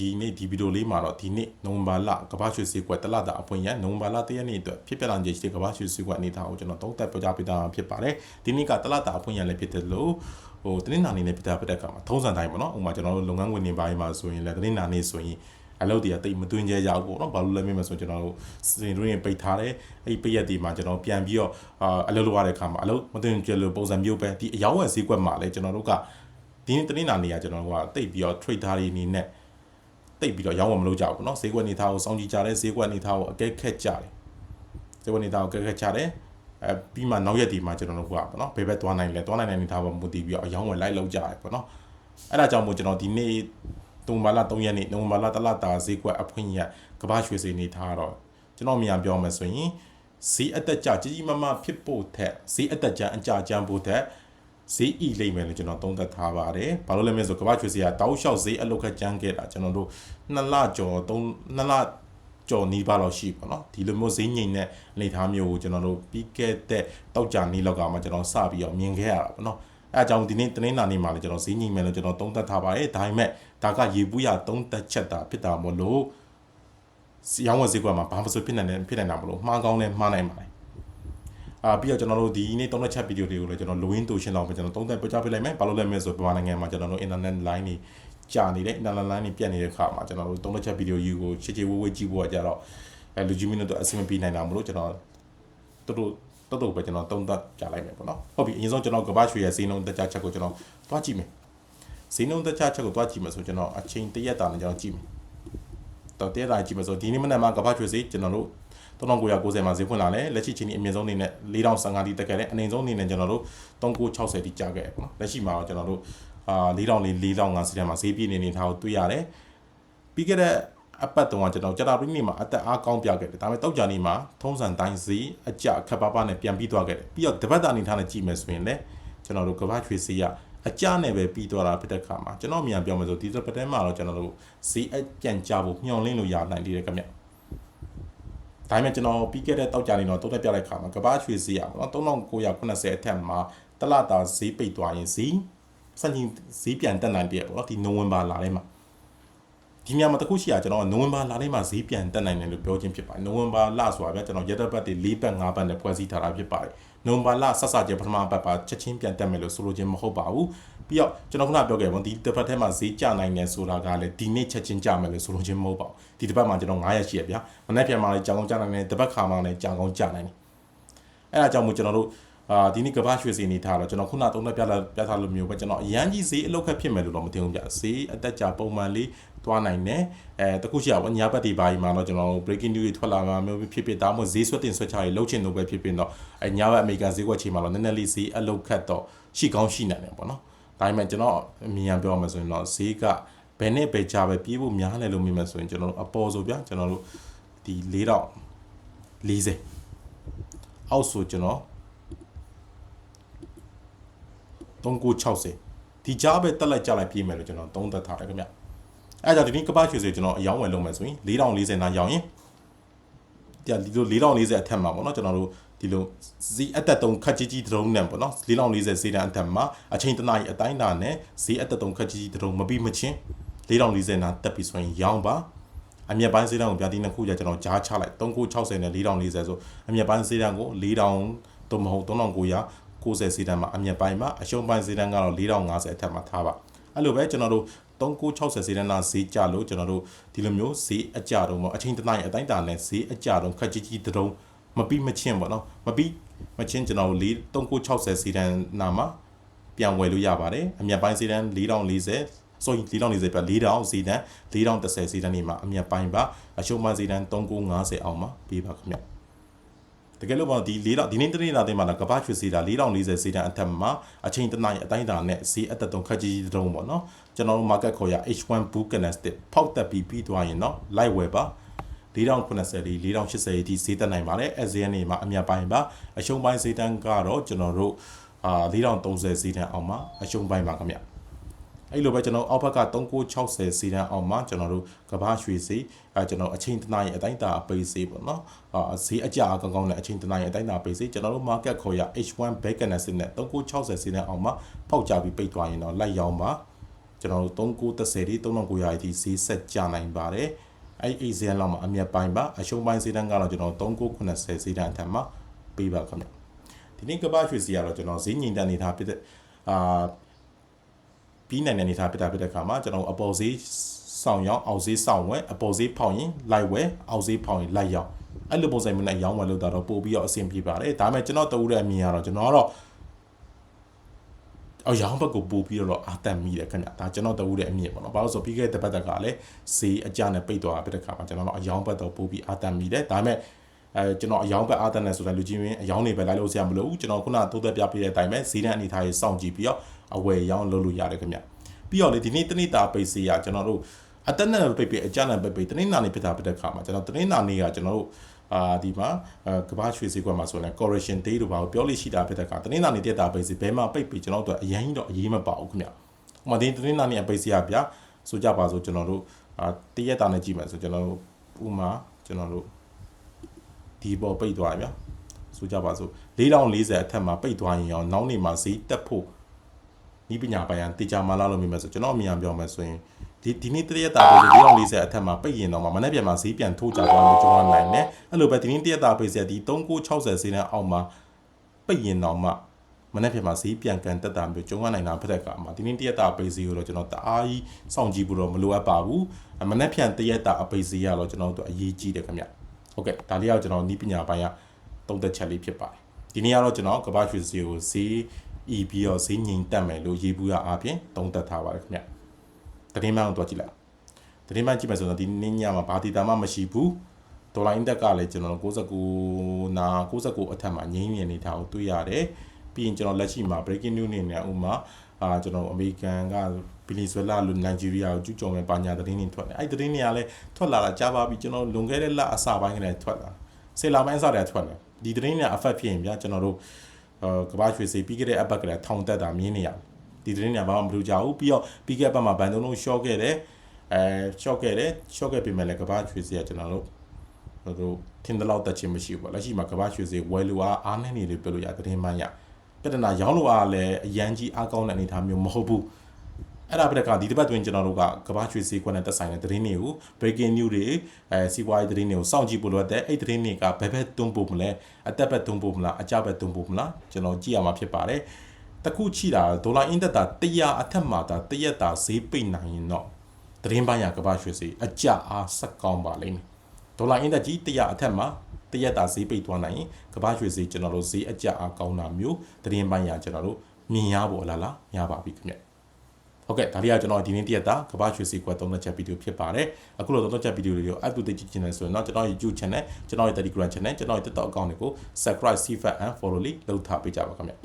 ဒီနေ့ဒီဗီဒီယိုလေးမှာတော့ဒီနေ့နိုဝင်ဘာလကမ္ဘာရွှေစည်းကွက်တလတာအပွင့်ရနိုဝင်ဘာလတရက်နေ့အတွက်ဖြစ်ပျက်လာခြင်းရှိတဲ့ကမ္ဘာရွှေစည်းကွက်အနေထားကိုကျွန်တော်သုံးသပ်ပြောကြားပေးတာဖြစ်ပါတယ်ဒီနေ့ကတလတာအပွင့်ရလည်းဖြစ်တယ်လို့ဟိုတနင်္လာနေ့နဲ့ပြတာပြတဲ့အခါမှာထုံးစံတိုင်းပေါ့နော်ဥပမာကျွန်တော်တို့လုပ်ငန်းဝင်နေပိုင်းမှာဆိုရင်လည်းတနင်္လာနေ့ဆိုရင်အလုပ်တွေကတိတ်မတွင်ကြရဘူးပေါ့နော်ဘာလို့လဲမေးမှဆိုကျွန်တော်တို့စင်တွင်းပိတ်ထားတယ်အဲ့ပိတ်ရက်ဒီမှာကျွန်တော်ပြန်ပြီးတော့အာအလုပ်လုပ်ရတဲ့အခါမှာအလုပ်မတွင်ကြလို့ပုံစံမျိုးပဲဒီအယောင်းဝယ်ဈေးကွက်မှာလည်းကျွန်တော်တို့ကဒီနေ့တနင်္လာနေ့ကကျွန်တော်တို့ကတိတ်ပြီးတော့ trader တွေအနေနဲ့ တိတ်ပြီးတော့ရောင်းဝယ်မလုပ်ကြဘူးเนาะဈေးကွက်နေသားကိုစောင့်ကြည့်ကြတယ်ဈေးကွက်နေသားကိုအကဲခက်ကြတယ်ဈေးကွက်နေသားကိုအကဲခက်ကြတယ်အဲပြီးမှနောက်ရက်ဒီမှာကျွန်တော်တို့ကပေါ့နော်ဘယ်ဘက်သွားနိုင်လဲသွားနိုင်တဲ့နေသားပေါ်မူတည်ပြီးတော့အယောင်းဝယ်လိုက်လုပ်ကြတယ်ပေါ့နော်အဲ့ဒါကြောင့်မို့ကျွန်တော်ဒီနေ့တုံဘာလာ3ရက်နေ့နိုဝင်ဘာလတလတာဈေးကွက်အဖွင့်ရကဘာရွှေစီနေထားတော့ကျွန်တော်မြန်ပြောမယ်ဆိုရင်ဈေးအတက်ကြကြီးကြီးမားမားဖြစ်ဖို့ထက်ဈေးအတက်ကြအကြကြမ်းဖို့ထက် ဈေးဤလိမ့်မယ်လို့ကျွန်တော်သုံးသပ်ထားပါတယ်။ဘာလို့လဲမလဲဆိုကမ္ဘာရွှေစီကတောက်လျှောက်ဈေးအလုတ်ခတ်ကြမ်းခဲ့တာကျွန်တော်တို့နှစ်လကျော်သုံးနှစ်လကျော်နီးပါးလောက်ရှိပါတော့။ဒီလိုမျိုးဈေးငိမ်တဲ့အနေအထားမျိုးကိုကျွန်တော်တို့ပြီးခဲ့တဲ့တောက်ကြနီးလောက်ကမှကျွန်တော်စပြီးတော့မြင်ခဲ့ရတာပေါ့နော်။အဲအကြောင်းဒီနေ့တနင်္လာနေ့မှာလည်းကျွန်တော်ဈေးငိမ်မယ်လို့ကျွန်တော်သုံးသပ်ထားပါတယ်။ဒါပေမဲ့ဒါကရေပူးရသုံးသပ်ချက်တာဖြစ်တာမို့လို့ရောင်းဝယ်ဈေးကွက်မှာဘာမှမဆိုဖြစ်နိုင်တယ်ဖြစ်နိုင်တာမလို့မှားကောင်းလဲမှားနိုင်ပါတယ်။ အာပြီးတော့ကျွန်တော်တို့ဒီနေ့သုံးတဲ့ချက်ဗီဒီယိုတွေကိုလည်းကျွန်တော်လိုရင်းတူရှင်းလောက်ပဲကျွန်တော်သုံးသပ်ပြောကြားပေးလိုက်မယ်။ဘာလို့လဲမလဲဆိုမြန်မာနိုင်ငံမှာကျွန်တော်တို့ internet line တွေကြာနေတဲ့ internet line တွေပြတ်နေတဲ့အခါမှာကျွန်တော်တို့သုံးတဲ့ချက်ဗီဒီယိုယူကိုချစ်ချစ်ဝေးဝေးကြည့်ဖို့ကြတော့အဲလူကြီးမင်းတို့အဆင်မပြေနိုင်တာမလို့ကျွန်တော်တို့တို့တော်တော်ပဲကျွန်တော်သုံးသပ်ကြလိုက်မယ်ပေါ့နော်။ဟုတ်ပြီအရင်ဆုံးကျွန်တော်ကဘာရွှေရဲ့ဈေးနှုန်းတက်ကြချက်ကိုကျွန်တော်တွားကြည့်မယ်။ဈေးနှုန်းတက်ကြချက်ကိုတွားကြည့်မယ်ဆိုကျွန်တော်အချိန်တရက်တာနဲ့ကျွန်တော်ကြည့်မယ်။တော့တရက်တာကြည့်မယ်ဆိုဒီနေ့မနက်မှာကဘာရွှေဈေးကျွန်တော်တို့ 3990မှာဈေးဖွင့်လာတယ်လက်ရှိချိန်ဒီအမြင့်ဆုံးအနေနဲ့4015တိတက်ခဲ့တယ်အနေဆုံးအနေနဲ့ကျွန်တော်တို့3960တိကျခဲ့တယ်ပေါ့နော်လက်ရှိမှာတော့ကျွန်တော်တို့အာ4000 4050စီတန်းမှာဈေးပြည့်နေနေထားကိုတွေ့ရတယ်ပြီးခဲ့တဲ့အပတ်တုန်းကကျွန်တော်ကြတာပင်းနေ့မှာအသက်အားကောင်းပြခဲ့တယ်ဒါပေမဲ့တောက်ကြနေ့မှာထုံးစံတိုင်းဈေးအကြခက်ပါပါနဲ့ပြန်ပြီးသွားခဲ့တယ်ပြီးတော့တပတ်တာအနေထားနဲ့ကြည့်မယ်ဆိုရင်လည်းကျွန်တော်တို့ကဘာချွေစီရအကြနဲ့ပဲပြီးသွားတာဖြစ်တဲ့ခါမှာကျွန်တော်မြန်ပြောမယ်ဆိုဒီစပတ်တဲမှာတော့ကျွန်တော်တို့ဈေးအပြန်ကြဖို့မျှော်လင့်လို့ရနိုင်တယ်ခင်ဗျ ဒါပေမဲ့ကျွန်တော်ပြီးခဲ့တဲ့တောက်ကြနေတော့တုံးတက်ပြလိုက်ခါမှာကဘာချွေစီရပေါ့နော်3990အထက်မှာတလတာဈေးပိတ်သွားရင်ဈေးစံချိန်ဈေးပြန်တက်နိုင်တယ်ပေါ့နော်ဒီနိုဝင်ဘာလထဲမှာဒီညမှာတခုရှိရကျွန်တော်နိုဝင်ဘာလထဲမှာဈေးပြန်တက်နိုင်တယ်လို့ပြောခြင်းဖြစ်ပါတယ်နိုဝင်ဘာလဆိုတာဗျကျွန်တော်ရက်သက်ပတ်တွေ၄ပတ်၅ပတ်နဲ့ဖွဲ့စည်းထားတာဖြစ်ပါတယ်နိုဝင်ဘာလဆက်စကြပထမပတ်ပါချက်ချင်းပြန်တက်မယ်လို့ဆိုလိုခြင်းမဟုတ်ပါဘူး ပြီးတော့ကျွန်တော်ခုနပြောခဲ့ပေါ့ဒီတစ်ပတ်ထဲမှာဈေးကျနိုင်တယ်ဆိုတာကလည်းဒီနေ့ချက်ချင်းကျမယ်လို့ဆိုလိုခြင်းမဟုတ်ပါဘူးဒီတစ်ပတ်မှာကျွန်တော်9ရက်ရှိရဗျာမနေ့ပြန်မှာလည်းကြောင်ကောင်းကျနိုင်တယ်တစ်ပတ်ခါမှာလည်းကြောင်ကောင်းကျနိုင်တယ်အဲ့ဒါကြောင့်မို့ကျွန်တော်တို့အာဒီနေ့ကဘာရွှေစီနေထားတော့ကျွန်တော်ခုနသုံးလက်ပြလာပြထားလို့မျိုးပဲကျွန်တော်အရန်ကြီးဈေးအလောက်ခက်ဖြစ်မယ်လို့တော့မထင်ဘူးဗျဈေးအတက်ကြပုံမှန်လေးသွားနိုင်တယ်အဲတခုရှိအောင်ညာဘက်ဒီဘာကြီးမှာတော့ကျွန်တော် breaking news တွေထွက်လာမှာမျိုးဖြစ်ဖြစ်ဒါမှမဟုတ်ဈေးဆွတ်တင်ဆွတ်ချရေးလှုပ်ချင်လို့ပဲဖြစ်ဖြစ်တော့အဲညာဘက်အမေရိကန်ဈေးကွက်ချိန်မှာတော့နည်းနည်းလေးဈေးအလောက်ခက်တော့ရှိကောင်းရှိနိုင်တယ်ပေါ့နော် ဒါပေမဲ့ကျွန်တော်အမြင်ရပြောမှဆိုရင်တော့ဈေးကဘယ်နဲ့ပဲကြပဲပြေးဖို့များတယ်လို့မြင်မှဆိုရင်ကျွန်တော်တို့အပေါ်ဆိုဗျာကျွန်တော်တို့ဒီ4040အောက်ဆိုကျွန်တော်3960ဒီကြားပဲတက်လိုက်ကြလိုက်ပြေးမယ်လို့ကျွန်တော်သုံးသပ်ထားတယ်ခင်ဗျအဲကြောင့်ဒီနေ့ကပတ်ရွှေစေကျွန်တော်အယောင်းဝယ်လုပ်မယ်ဆိုရင်4040နာရောင်းရင်ဒီဒီလို4040အထက်မှာပေါ့နော်ကျွန်တော်တို့ ဒီလိုဇီအတက်တုံခက်ကြီးကြီးဒရုံနဲ့ပေါ့နော်4040စေတန်းအထက်မှာအချိန်တနားရီအတိုင်းတာနဲ့ဇီအတက်တုံခက်ကြီးကြီးဒရုံမပြီးမချင်း4040နာတက်ပြီဆိုရင်ရောင်းပါအမြက်ပိုင်းစေးတန်းကိုပြတိနှစ်ခုကြာကျွန်တော်ကြားချလိုက်3960နဲ့4040ဆိုအမြက်ပိုင်းစေးတန်းကို4000တော့မဟုတ်3900 90စီတန်းမှာအမြက်ပိုင်းမှာအရှုံးပိုင်းစီတန်းကတော့4050အထက်မှာထားပါအဲ့လိုပဲကျွန်တော်တို့3960စီတန်းနာဈေးကြလို့ကျွန်တော်တို့ဒီလိုမျိုးဈေးအကြတုံးပေါ့အချိန်တနိုင်အတိုင်းတာနဲ့ဈေးအကြတုံးခက်ကြီးကြီးတုံး မပြီးမချင်းပေါ့နော်မပြီးမချင်းကျွန်တော်တို့3960စီတန်းနာမှာပြန်ဝယ်လို့ရပါတယ်အမြက်ပိုင်းစီတန်း4040ဆိုရင်4040ပြ4000စီတန်း4010စီတန်းနေမှာအမြက်ပိုင်းပါအရှုံးပိုင်းစီတန်း3950အောင်မှာပေးပါခင်ဗျတကယ်လို့ပေါ့ဒီ၄လောက်ဒီနေ့တနေ့လာတဲ့မှာကဘာချွေစီတာ4040စီတန်အထက်မှာအချိန်တနိုင်အတိုင်းတာနဲ့စီအသက်တုံခက်ကြီးတုံးပေါ့နော်ကျွန်တော်တို့ market ခေါ်ရ H1 book connected ဖောက်တက်ပြီးပြီးသွားရင်တော့ light ဝယ်ပါ 4090လေး4080အထိဈေးတက်နိုင်ပါတယ် SZN နေမှာအမြတ်ပိုင်းပါအရှုံးပိုင်းဈေးတန်းကတော့ကျွန်တော်တို့အာ4030ဈေးတန်းအောင်မှာအရှုံးပိုင်းပါခင်ဗျအဲ့လိုပဲကျွန်တော်အောက်ဘက်က3960စီတန်းအောင်မှာကျွန်တော်တို့ကဘာရွှေစီအဲကျွန်တော်အချိန်တနားရဲ့အတိုင်းတာပိတ်စေပေါ့နော်အာဈေးအကြအကောင်းကောင်းနဲ့အချိန်တနားရဲ့အတိုင်းတာပိတ်စေကျွန်တော်တို့ market ခေါ်ရ H1 back candle နဲ့3960စီတန်းအောင်မှာပေါက်ကြပြီးပိတ်သွားရင်တော့လိုက်ရောင်းပါကျွန်တော်တို့3930ဒီ3900အထိဈေးဆက်ကြနိုင်ပါတယ် အဲ့ဒီဈေးလောက်မှာအမြတ်ပိုင်းပါအရှုံးပိုင်းဈေးတန်းကတော့ကျွန်တော်3990ဈေးတန်းအထက်မှာပေးပါခင်ဗျဒီနေ့ကပ္ပရွှေစီကတော့ကျွန်တော်ဈေးငြိမ်တန်းနေတာဖြစ်တဲ့အာပြီးနိုင်တဲ့အနေထားဖြစ်တာဖြစ်တဲ့အခါမှာကျွန်တော်အပေါ်ဈေးဆောင်ရောင်းအောက်ဈေးဆောင်ဝယ်အပေါ်ဈေးဖောက်ရင်လိုက်ဝယ်အောက်ဈေးဖောက်ရင်လိုက်ရောင်းအဲ့လိုပုံစံမျိုးနဲ့ရောင်းဝယ်လို့တော့ပို့ပြီးတော့အဆင်ပြေပါတယ်ဒါပေမဲ့ကျွန်တော်တူတဲ့အမြင်ကတော့ကျွန်တော်ကတော့ အရောင်းဘက်ကိုပို့ပြီးတော့အာတန်မိတယ်ခင်ဗျဒါကျွန်တော်တူတဲ့အမြင်ပေါ့နော်ဘာလို့ဆိုပြီးခဲ့တဲ့ပတ်သက်ကလည်းဈေးအကြနဲ့ပိတ်သွားတာဖြစ်တဲ့အခါမှာကျွန်တော်တို့အရောင်းဘက်တော့ပို့ပြီးအာတန်မိတယ်ဒါပေမဲ့အဲကျွန်တော်အယောင်ဘက်အာတန်နဲ့ဆိုတဲ့လူကြီးရင်းအယောင်တွေပဲလိုက်လို့ဆရာမလို့ကျွန်တော်ခုနတိုးသက်ပြပေးတဲ့အတိုင်းပဲဈေးတန်းအနေထားကြီးစောင့်ကြည့်ပြီးတော့အဝယ်ရောင်းလုပ်လို့ရတယ်ခင်ဗျပြီးတော့လေဒီနေ့တနေ့တာပိတ်စီရကျွန်တော်တို့အတက်နဲ့ပိတ်ပိတ်အကြနဲ့ပိတ်ပိတ်တနေ့နာနေဖြစ်တာဖြစ်တဲ့ခါမှာကျွန်တော်တနေ့နာနေကကျွန်တော်တို့ အာဒီမှာကဘာရွှေစည်းကွက်မှာဆိုရင် correction day တို့ဘာကိုပြောလို့ရှိတာဖြစ်တဲ့ခါတနေ့နာနေတက်တာပိတ်စီဘဲမှာပိတ်ပြီးကျွန်တော်တို့အရင်တော့အရေးမပါဘူးခင်ဗျဥပမာဒီတနေ့နာနေအပိတ်စီရဗျာဆိုကြပါစို့ကျွန်တော်တို့အာတရက်တာနဲ့ကြည့်မယ်ဆိုကျွန်တော်တို့ဥမာကျွန်တော်တို့ဒီပေါ်ပိတ်သွားဗျာဆိုကြပါစို့4040အထက်မှာပိတ်သွားရင်ရောနောက်နေမှာဈေးတက်ဖို့ဤပညာပိုင်းကတေချာမလာလို့မြင်မယ်ဆိုကျွန်တော်အမြင်ပြောမယ်ဆိုရင် ဒီဒီနေ့တရက်တာပေး4040အထက်မှာပိတ်ရင်တော့မနေ့ပြန်မှာဈေးပြန်ထိုးကြသွားလို့ကျွန်တော်နိုင်တယ်အဲ့လိုပဲဒီနေ့တရက်တာပေးစရာဒီ3960ဈေးနဲ့အောက်မှာပိတ်ရင်တော့မှမနေ့ပြန်မှာဈေးပြန်ကန်တက်တာမျိုးကျုံရနိုင်တာဖြစ်တဲ့အခါမှာဒီနေ့တရက်တာပေးစီကိုတော့ကျွန်တော်တအားကြီးစောင့်ကြည့်ဖို့တော့မလိုအပ်ပါဘူးမနေ့ပြန်တရက်တာအပေးစီရတော့ကျွန်တော်တို့အရေးကြီးတယ်ခင်ဗျဟုတ်ကဲ့ဒါလေးကကျွန်တော်ဤပညာပိုင်းကတုံးသက်ချက်လေးဖြစ်ပါတယ်ဒီနေ့ကတော့ကျွန်တော်ကမ္ဘာရွှေစီကိုဈေးဤပြီးတော့ဈေးငြိမ်တက်မယ်လို့ရေးဘူးရအားဖြင့်တုံးသက်ထားပါတယ်ခင်ဗျ တရင်မှန်းကိုတွားကြည့်လိုက်တရင်မှန်းကြည့်မယ်ဆိုတော့ဒီနေ့ညမှာဘာတီတာမှမရှိဘူးဒေါ်လာအင်ဒက်ကလည်းကျွန်တော်69နာ69အထက်မှာငြိမ်းနေနေတာကိုတွေ့ရတယ်ပြီးရင်ကျွန်တော်လက်ရှိမှာ breaking news နေနေဥမာအာကျွန်တော်အမေရိကန်ကဗီနီဇွဲလားလိုနိုင်ဂျီးရီးယားကိုကျူးကျော်မဲ့ပါညာသတင်းတွေထွက်တယ်အဲ့ဒီသတင်းတွေကလည်းထွက်လာတာကြားပါပြီကျွန်တော်လွန်ခဲ့တဲ့လအစပိုင်းကလည်းထွက်လာဆယ်လပိုင်းအစတည်းထွက်တယ်ဒီသတင်းတွေ affect ဖြစ်ရင်ဗျာကျွန်တော်တို့အာကဘာရွှေစီပြီးခဲ့တဲ့အပတ်ကလည်းထောင်တက်တာမြင်နေရတယ် ဒီသတင်းတွေဘာမှမလုပ်ကြဘူးပြီးတော့ပြီးခဲ့တဲ့ပတ်မှာဘန်တုံးလုံး short ခဲ့တယ်အဲ short ခဲ့တယ် short ခဲ့ပြီမဲ့လည်းကဘာရွှေစီကကျွန်တော်တို့တို့ထင်တဲ့လောက်တက်ချင်းမရှိဘူးပေါ့လက်ရှိမှာကဘာရွှေစီဝယ်လို့အားအားနေနေလို့ပြောလို့ရသတင်းမှန်းရပြဿနာရောင်းလို့အားလည်းအရန်ကြီးအားကောင်းတဲ့အနေအထားမျိုးမဟုတ်ဘူးအဲ့ဒါပြတဲ့ကဒီတစ်ပတ်တွင်ကျွန်တော်တို့ကကဘာရွှေဈေးကွက်နဲ့သက်ဆိုင်တဲ့သတင်းတွေကို breaking news တွေအဲစီးပွားရေးသတင်းတွေကိုစောင့်ကြည့်ဖို့လိုတဲ့အဲ့သတင်းတွေကဘယ်ဘက်တွန်းပို့မလဲအတက်ဘက်တွန်းပို့မလားအကြဘက်တွန်းပို့မလားကျွန်တော်ကြည့်ရမှာဖြစ်ပါတယ် တခုချိတာဒေါ်လာအင်ဒက်တာ100အထက်မှာဒါတရက်တာဈေးပိတ်နိုင်ရင်တော့သတင်းပိုင်းရကဘာရွှေဈေးအကြအားဆက်ကောင်းပါလိမ့်မယ်ဒေါ်လာအင်ဒက်ကြီး100အထက်မှာတရက်တာဈေးပိတ်သွားနိုင်ရင်ကဘာရွှေဈေးကျွန်တော်တို့ဈေးအကြအားကောင်းတာမျိုးသတင်းပိုင်းရကျွန်တော်တို့မြင်ရဖို့လားလားရပါပြီခင်ဗျဟုတ်ကဲ့ဒါလေးကကျွန်တော်ဒီနေ့တရက်တာကဘာရွှေစီကွက်သုံးသက်ချက်ဗီဒီယိုဖြစ်ပါတယ်အခုလိုသုံးသက်ချက်ဗီဒီယိုတွေကို up to date ကြည့်ချင်တယ်ဆိုရင်တော့ကျွန်တော် YouTube channel ကျွန်တော်ရဲ့ Telegram channel ကျွန်တော်ရဲ့ TikTok account တွေကို subscribe, see and follow လေးလုပ်ထားပေးကြပါခင်ဗျ